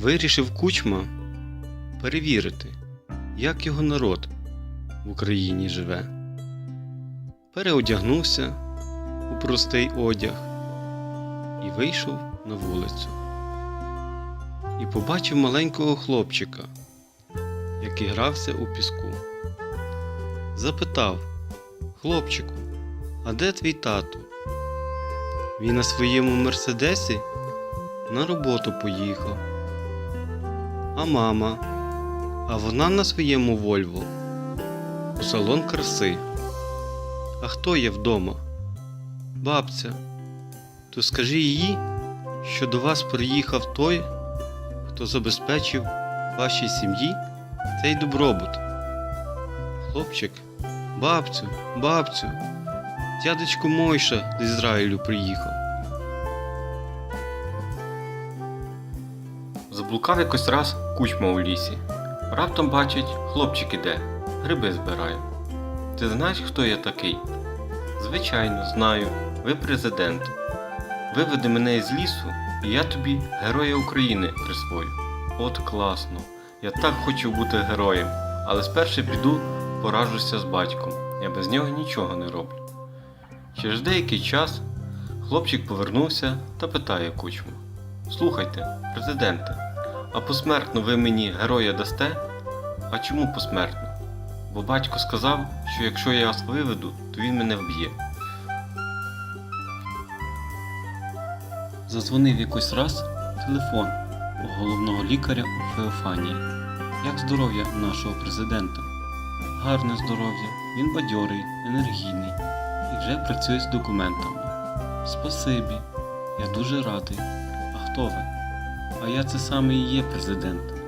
Вирішив кучма перевірити, як його народ в Україні живе. Переодягнувся у простий одяг і вийшов на вулицю. І побачив маленького хлопчика, який грався у піску. Запитав: Хлопчику, а де твій тато? Він на своєму мерседесі на роботу поїхав. А мама, а вона на своєму Вольво у салон краси. А хто є вдома? Бабця. То скажи їй, що до вас приїхав той, хто забезпечив вашій сім'ї цей добробут. Хлопчик, бабцю, бабцю, дядечко Мойша з Ізраїлю приїхав. Заблукав якось раз кучма у лісі. Раптом бачить, хлопчик іде, гриби збирає. Ти знаєш, хто я такий? Звичайно, знаю. Ви президент. Виведи мене із лісу, і я тобі Героя України присвою. От класно. Я так хочу бути героєм, але спершу піду поражуся з батьком. Я без нього нічого не роблю. Через деякий час хлопчик повернувся та питає кучму: Слухайте, президенте, а посмертно ви мені героя дасте? А чому посмертно? Бо батько сказав, що якщо я вас виведу, то він мене вб'є. Зазвонив якось раз телефон у головного лікаря у Феофанії. Як здоров'я нашого президента? Гарне здоров'я, він бадьорий, енергійний і вже працює з документами. Спасибі, я дуже радий. А хто ви? А я це саме і є президент.